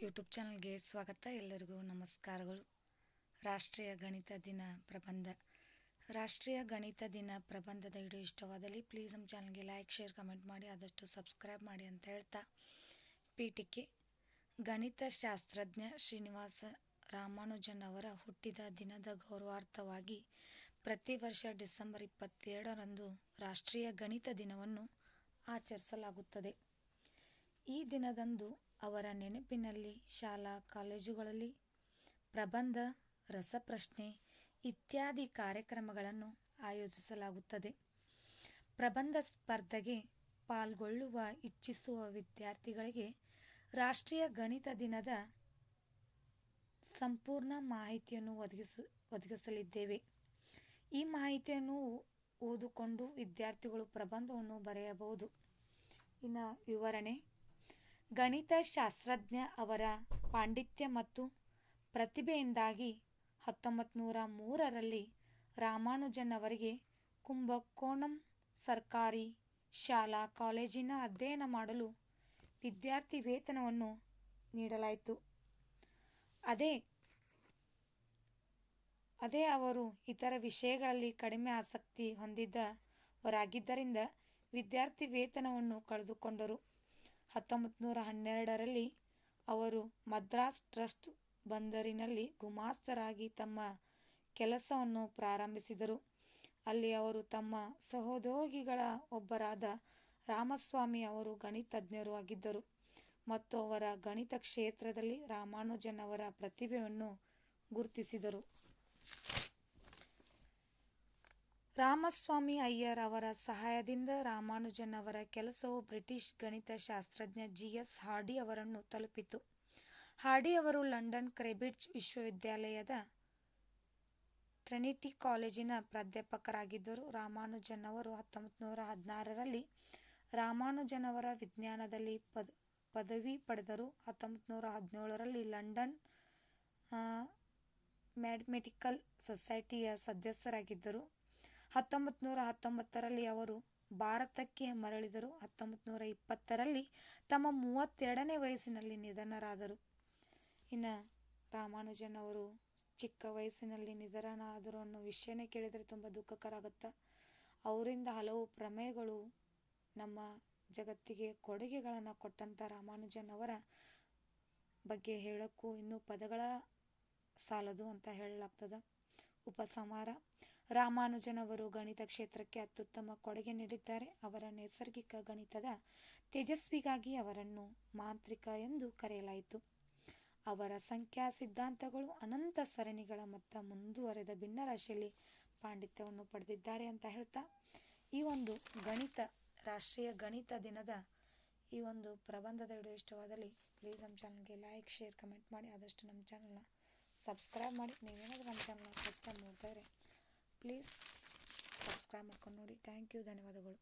YouTube ಚಾನಲ್ಗೆ ಸ್ವಾಗತ. ಎಲ್ಲರಿಗೂ ನಮಸ್ಕಾರಗಳು. ರಾಷ್ಟ್ರೀಯ ಗಣಿತ ದಿನ ಪ್ರಬಂಧ. ರಾಷ್ಟ್ರೀಯ ಗಣಿತ ದಿನ ಪ್ರಬಂಧದ ವಿಡಿಯೋ ಇಷ್ಟವಾದಲ್ಲಿ ಪ್ಲೀಸ್ ನಮ್ಮ ಚಾನಲ್ಗೆ ಲೈಕ್ ಶೇರ್ ಕಮೆಂಟ್ ಮಾಡಿ, ಆದಷ್ಟು ಸಬ್ಸ್ಕ್ರೈಬ್ ಮಾಡಿ ಅಂತ ಹೇಳ್ತಾ ಪೀಠಿಕೆ ಗಣಿತ ಶಾಸ್ತ್ರಜ್ಞ ಶ್ರೀನಿವಾಸ ರಾಮಾನುಜನ್ ಅವರ ಹುಟ್ಟಿದ ದಿನದ ಗೌರವಾರ್ಥವಾಗಿ ಪ್ರತಿ ವರ್ಷ ಡಿಸೆಂಬರ್ ಇಪ್ಪತ್ತೆರಡರಂದು ರಾಷ್ಟ್ರೀಯ ಗಣಿತ ದಿನವನ್ನು ಆಚರಿಸಲಾಗುತ್ತದೆ. ಈ ದಿನದಂದು ಅವರ ನೆನಪಿನಲ್ಲಿ ಶಾಲಾ ಕಾಲೇಜುಗಳಲ್ಲಿ ಪ್ರಬಂಧ, ರಸಪ್ರಶ್ನೆ ಇತ್ಯಾದಿ ಕಾರ್ಯಕ್ರಮಗಳನ್ನು ಆಯೋಜಿಸಲಾಗುತ್ತದೆ. ಪ್ರಬಂಧ ಸ್ಪರ್ಧೆಗೆ ಪಾಲ್ಗೊಳ್ಳುವ ಇಚ್ಛಿಸುವ ವಿದ್ಯಾರ್ಥಿಗಳಿಗೆ ರಾಷ್ಟ್ರೀಯ ಗಣಿತ ದಿನದ ಸಂಪೂರ್ಣ ಮಾಹಿತಿಯನ್ನು ಒದಗಿಸ, ಒದಗಿಸಲಿದ್ದೇವೆ. ಈ ಮಾಹಿತಿಯನ್ನು ಓದಿಕೊಂಡು ವಿದ್ಯಾರ್ಥಿಗಳು ಪ್ರಬಂಧವನ್ನು ಬರೆಯಬಹುದು. ಇನ್ನು ವಿವರಣೆ. ಗಣಿತ ಶಾಸ್ತ್ರಜ್ಞ ಅವರ ಪಾಂಡಿತ್ಯ ಮತ್ತು ಪ್ರತಿಭೆಯಿಂದಾಗಿ ಹತ್ತೊಂಬತ್ತು ನೂರ ಮೂರರಲ್ಲಿ ರಾಮಾನುಜನ್ ಅವರಿಗೆ ಕುಂಭಕೋಣಂ ಸರ್ಕಾರಿ ಶಾಲಾ ಕಾಲೇಜಿನ ಅಧ್ಯಯನ ಮಾಡಲು ವಿದ್ಯಾರ್ಥಿ ವೇತನವನ್ನು ನೀಡಲಾಯಿತು. ಅದೇ ಅದೇ ಅವರು ಇತರ ವಿಷಯಗಳಲ್ಲಿ ಕಡಿಮೆ ಆಸಕ್ತಿ ಹೊಂದಿದ್ದವರಾಗಿದ್ದರಿಂದ ವಿದ್ಯಾರ್ಥಿ ವೇತನವನ್ನು ಕಳೆದುಕೊಂಡರು. ಹತ್ತೊಂಬತ್ತು ನೂರ ಹನ್ನೆರಡರಲ್ಲಿ ಅವರು ಮದ್ರಾಸ್ ಟ್ರಸ್ಟ್ ಬಂದರಿನಲ್ಲಿ ಗುಮಾಸ್ತರಾಗಿ ತಮ್ಮ ಕೆಲಸವನ್ನು ಪ್ರಾರಂಭಿಸಿದರು. ಅಲ್ಲಿ ಅವರು ತಮ್ಮ ಸಹೋದ್ಯೋಗಿಗಳ ಒಬ್ಬರಾದ ರಾಮಸ್ವಾಮಿ ಅವರು ಗಣಿತಜ್ಞರು ಆಗಿದ್ದರು ಮತ್ತು ಅವರ ಗಣಿತ ಕ್ಷೇತ್ರದಲ್ಲಿ ರಾಮಾನುಜನ್ ಅವರ ಪ್ರತಿಭೆಯನ್ನು ಗುರುತಿಸಿದರು. ರಾಮಸ್ವಾಮಿ ಅಯ್ಯರ್ ಅವರ ಸಹಾಯದಿಂದ ರಾಮಾನುಜನ್ ಅವರ ಕೆಲಸವು ಬ್ರಿಟಿಷ್ ಗಣಿತ ಶಾಸ್ತ್ರಜ್ಞ ಜಿ ಎಸ್ ಹಾರ್ಡಿ ಅವರನ್ನು ತಲುಪಿತು. ಹಾರ್ಡಿ ಅವರು ಲಂಡನ್ ಕ್ರೆಬಿಡ್ಜ್ ವಿಶ್ವವಿದ್ಯಾಲಯದ ಟ್ರಿನಿಟಿ ಕಾಲೇಜಿನ ಪ್ರಾಧ್ಯಾಪಕರಾಗಿದ್ದರು. ರಾಮಾನುಜನ್ ಅವರು ಹತ್ತೊಂಬತ್ತು ನೂರ ಹದಿನಾರರಲ್ಲಿ ರಾಮಾನುಜನ್ ಅವರ ವಿಜ್ಞಾನದಲ್ಲಿ ಪದ, ಪದವಿ ಪಡೆದರು. ಹತ್ತೊಂಬತ್ತು ನೂರ ಹದಿನೇಳರಲ್ಲಿ ಲಂಡನ್ ಮ್ಯಾಥಮೆಟಿಕಲ್ ಸೊಸೈಟಿಯ ಸದಸ್ಯರಾಗಿದ್ದರು. ಹತ್ತೊಂಬತ್ತು ನೂರ ಹತ್ತೊಂಬತ್ತರಲ್ಲಿ ಅವರು ಭಾರತಕ್ಕೆ ಮರಳಿದರು. ಹತ್ತೊಂಬತ್ತು ನೂರ ಇಪ್ಪತ್ತರಲ್ಲಿ ತಮ್ಮ ಮೂವತ್ತೆರಡನೇ ವಯಸ್ಸಿನಲ್ಲಿ ನಿಧನರಾದರು. ಇನ್ನು ರಾಮಾನುಜನ್ ಅವರು ಚಿಕ್ಕ ವಯಸ್ಸಿನಲ್ಲಿ ನಿಧನರಾದರು ಅನ್ನೋ ವಿಷಯನೇ ಕೇಳಿದರೆ ತುಂಬ ದುಃಖಕರ ಆಗುತ್ತೆ ಅವರಿಂದ ಹಲವು ಪ್ರಮೇಯಗಳು ನಮ್ಮ ಜಗತ್ತಿಗೆ ಕೊಡುಗೆಗಳನ್ನು ಕೊಟ್ಟಂಥ ರಾಮಾನುಜನ್ ಅವರ ಬಗ್ಗೆ ಹೇಳೋಕ್ಕೂ ಇನ್ನೂ ಪದಗಳ ಸಾಲದು ಅಂತ ಹೇಳಲಾಗ್ತದೆ. ಉಪಸಂಹಾರ. ರಾಮಾನುಜನ್ ಅವರು ಗಣಿತ ಕ್ಷೇತ್ರಕ್ಕೆ ಅತ್ಯುತ್ತಮ ಕೊಡುಗೆ ನೀಡಿದ್ದಾರೆ. ಅವರ ನೈಸರ್ಗಿಕ ಗಣಿತದ ತೇಜಸ್ವಿಗಾಗಿ ಅವರನ್ನು ಮಾಂತ್ರಿಕ ಎಂದು ಕರೆಯಲಾಯಿತು. ಅವರ ಸಂಖ್ಯಾ ಸಿದ್ಧಾಂತಗಳು ಅನಂತ ಸರಣಿಗಳ ಮತ್ತು ಮುಂದುವರೆದ ಭಿನ್ನರಾಶಿಯಲ್ಲಿ ಪಾಂಡಿತ್ಯವನ್ನು ಪಡೆದಿದ್ದಾರೆ ಅಂತ ಹೇಳ್ತಾ, ಈ ಒಂದು ಗಣಿತ, ರಾಷ್ಟ್ರೀಯ ಗಣಿತ ದಿನದ ಈ ಒಂದು ಪ್ರಬಂಧದ ವಿಡಿಯೋ ಇಷ್ಟವಾದಲ್ಲಿ ಪ್ಲೀಸ್ ನಮ್ಮ ಚಾನಲ್ಗೆ ಲೈಕ್ ಶೇರ್ ಕಮೆಂಟ್ ಮಾಡಿ. ಆದಷ್ಟು ನಮ್ಮ ಚಾನಲ್ನ ಸಬ್ಸ್ಕ್ರೈಬ್ ಮಾಡಿ. ನೀವೇನಾದರೂ ನಮ್ಮ ಚಾನಲ್ನ ಫಸ್ಟ್ ಟೈಮ್ ನೋಡ್ತಾ ಪ್ಲೀಸ್ ಸಬ್ಸ್ಕ್ರೈಬ್ ಮಾಡ್ಕೊಂಡು ನೋಡಿ. ಥ್ಯಾಂಕ್ ಯು ಧನ್ಯವಾದಗಳು.